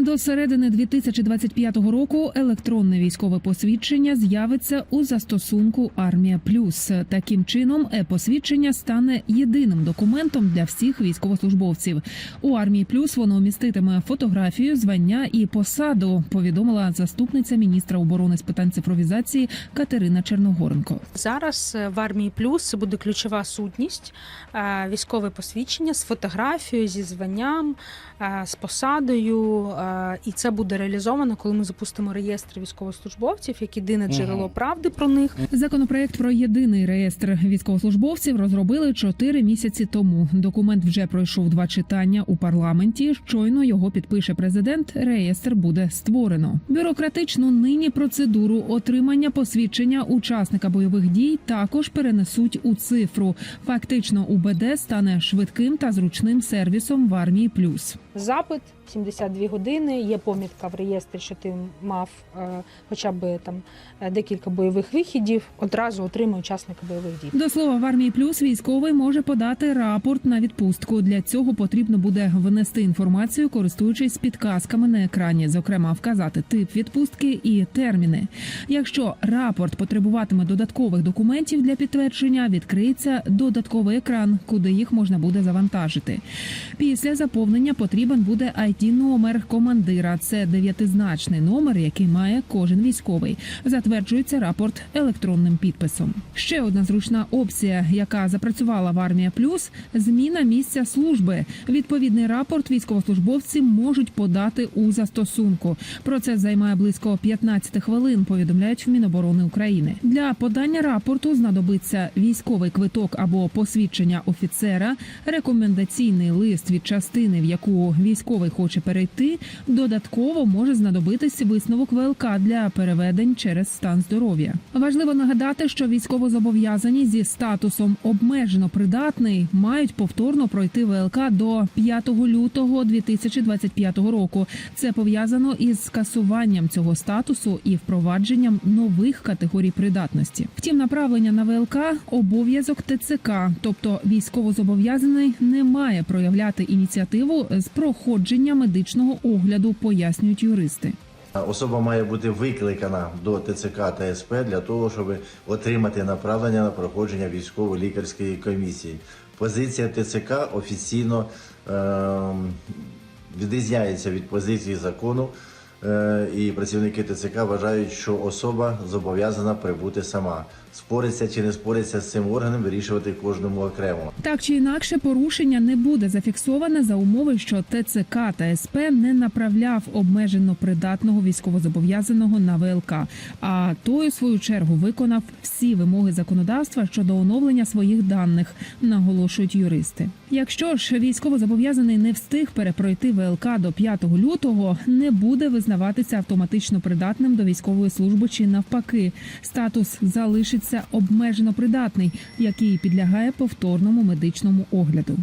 До середини 2025 року електронне військове посвідчення з'явиться у застосунку Армія Плюс. Таким чином, е-посвідчення стане єдиним документом для всіх військовослужбовців. У армії плюс воно міститиме фотографію, звання і посаду. Повідомила заступниця міністра оборони з питань цифровізації Катерина Черногоренко. Зараз е, в армії плюс буде ключова сутність е, військове посвідчення з фотографією, зі званням, е, з посадою. Е, І це буде реалізовано, коли ми запустимо реєстр військовослужбовців як єдине джерело правди про них. Законопроект про єдиний реєстр військовослужбовців розробили чотири місяці тому. Документ вже пройшов два читання у парламенті. Щойно його підпише президент. Реєстр буде створено. Бюрократичну нині процедуру отримання посвідчення учасника бойових дій також перенесуть у цифру. Фактично, УБД стане швидким та зручним сервісом в армії плюс. Запит 72 години. Є помітка в реєстрі, що ти мав е, хоча б там е, декілька бойових вихідів. Одразу отримує учасника бойових дій. До слова, в армії плюс військовий може подати рапорт на відпустку. Для цього потрібно буде внести інформацію, користуючись підказками на екрані, зокрема вказати тип відпустки і терміни. Якщо рапорт потребуватиме додаткових документів для підтвердження, відкриється додатковий екран, куди їх можна буде завантажити. Після заповнення потрібен буде id номер командира. Це дев'ятизначний номер, який має кожен військовий. Затверджується рапорт електронним підписом. Ще одна зручна опція, яка запрацювала в армія плюс зміна місця служби. Відповідний рапорт військовослужбовці можуть подати у застосунку. Процес займає близько 15 хвилин. Повідомляють в Міноборони України. Для подання рапорту знадобиться військовий квиток або посвідчення офіцера, рекомендаційний лист від частини, в яку військовий хоче перейти. Додатково може знадобитись висновок ВЛК для переведень через стан здоров'я. Важливо нагадати, що військовозобов'язані зі статусом обмежено придатний мають повторно пройти ВЛК до 5 лютого 2025 року. Це пов'язано із скасуванням цього статусу і впровадженням нових категорій придатності. Втім, направлення на ВЛК обов'язок ТЦК, тобто військовозобов'язаний не має проявляти ініціативу з проходження медичного огляду, пояснюють юристи. Особа має бути викликана до ТЦК та СП для того, щоб отримати направлення на проходження військово-лікарської комісії. Позиція ТЦК офіційно е відрізняється від позиції закону, і працівники ТЦК вважають, що особа зобов'язана прибути сама. Спориться чи не спориться з цим органом, вирішувати кожному окремо. Так чи інакше, порушення не буде зафіксоване за умови, що ТЦК та СП не направляв обмежено придатного військовозобов'язаного на ВЛК. А той, у свою чергу, виконав всі вимоги законодавства щодо оновлення своїх даних, наголошують юристи. Якщо ж військовозобов'язаний не встиг перепройти ВЛК до 5 лютого, не буде визнаватися автоматично придатним до військової служби чи навпаки. Статус залишиться обмежено придатний, який підлягає повторному медичному огляду.